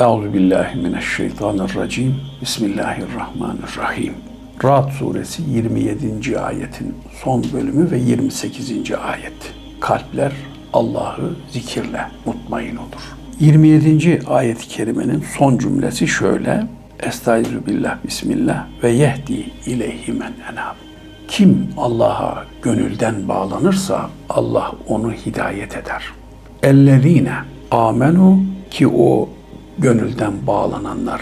Euzu billahi mineşşeytanirracim. Bismillahirrahmanirrahim. Ra'd suresi 27. ayetin son bölümü ve 28. ayet. Kalpler Allah'ı zikirle mutmain olur. 27. ayet-i kerimenin son cümlesi şöyle. Estaizu billah bismillah ve yehdi ileyhi men enab. Kim Allah'a gönülden bağlanırsa Allah onu hidayet eder. Ellezine amenu ki o gönülden bağlananlar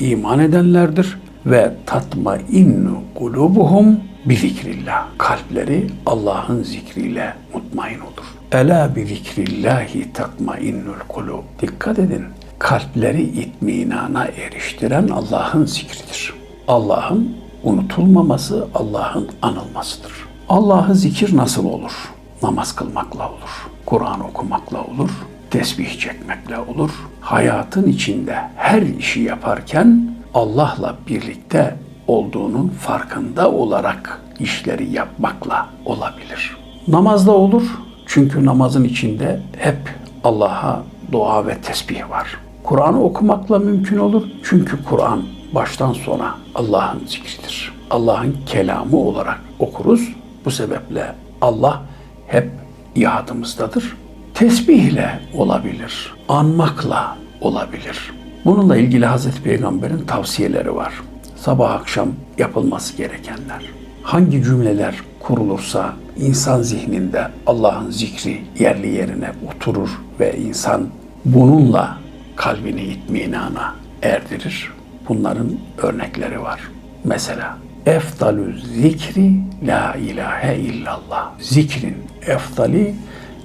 iman edenlerdir ve tatma innu kulubuhum bi zikrillah. Kalpleri Allah'ın zikriyle mutmain olur. Ela bi zikrillahi tatma innul kulub. Dikkat edin. Kalpleri itminana eriştiren Allah'ın zikridir. Allah'ın unutulmaması, Allah'ın anılmasıdır. Allah'ı zikir nasıl olur? Namaz kılmakla olur. Kur'an okumakla olur tesbih çekmekle olur. Hayatın içinde her işi yaparken Allah'la birlikte olduğunun farkında olarak işleri yapmakla olabilir. Namazda olur çünkü namazın içinde hep Allah'a dua ve tesbih var. Kur'an'ı okumakla mümkün olur çünkü Kur'an baştan sona Allah'ın zikridir. Allah'ın kelamı olarak okuruz. Bu sebeple Allah hep yadımızdadır tesbihle olabilir, anmakla olabilir. Bununla ilgili Hazreti Peygamber'in tavsiyeleri var. Sabah akşam yapılması gerekenler. Hangi cümleler kurulursa insan zihninde Allah'ın zikri yerli yerine oturur ve insan bununla kalbini itminana erdirir. Bunların örnekleri var. Mesela eftalü zikri la ilahe illallah. Zikrin eftali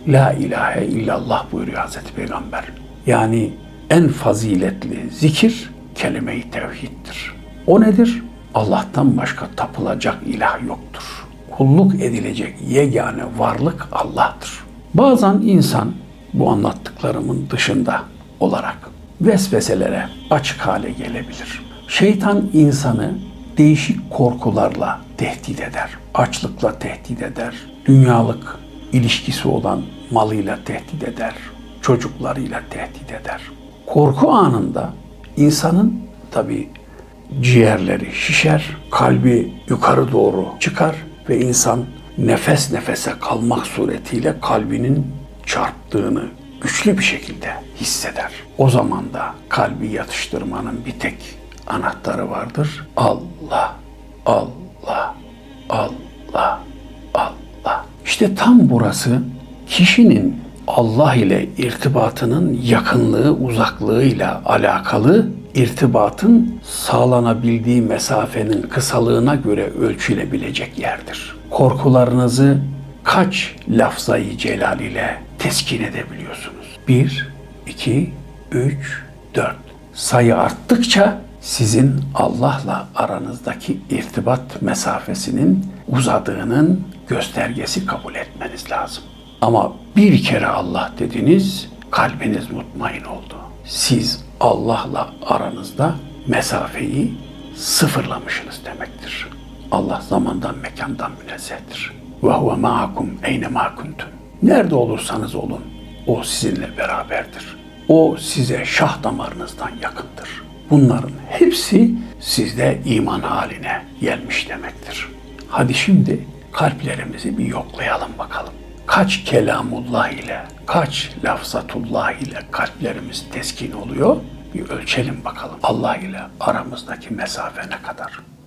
La ilahe illallah buyuruyor Hazreti Peygamber. Yani en faziletli zikir kelime-i tevhiddir. O nedir? Allah'tan başka tapılacak ilah yoktur. Kulluk edilecek yegane varlık Allah'tır. Bazen insan bu anlattıklarımın dışında olarak vesveselere açık hale gelebilir. Şeytan insanı değişik korkularla tehdit eder. Açlıkla tehdit eder. Dünyalık ilişkisi olan malıyla tehdit eder, çocuklarıyla tehdit eder. Korku anında insanın tabi ciğerleri şişer, kalbi yukarı doğru çıkar ve insan nefes nefese kalmak suretiyle kalbinin çarptığını güçlü bir şekilde hisseder. O zaman da kalbi yatıştırmanın bir tek anahtarı vardır. Allah, Allah, Allah. İşte tam burası kişinin Allah ile irtibatının yakınlığı, uzaklığıyla alakalı irtibatın sağlanabildiği mesafenin kısalığına göre ölçülebilecek yerdir. Korkularınızı kaç lafzayı celal ile teskin edebiliyorsunuz? Bir, iki, üç, dört. Sayı arttıkça sizin Allah'la aranızdaki irtibat mesafesinin uzadığının göstergesi kabul etmeniz lazım. Ama bir kere Allah dediniz, kalbiniz mutmain oldu. Siz Allah'la aranızda mesafeyi sıfırlamışsınız demektir. Allah zamandan mekandan münezzehtir. Ve huve ma'akum eyne ma kuntum. Nerede olursanız olun, o sizinle beraberdir. O size şah damarınızdan yakındır. Bunların hepsi sizde iman haline gelmiş demektir. Hadi şimdi kalplerimizi bir yoklayalım bakalım. Kaç kelamullah ile, kaç lafzatullah ile kalplerimiz teskin oluyor? Bir ölçelim bakalım. Allah ile aramızdaki mesafe ne kadar?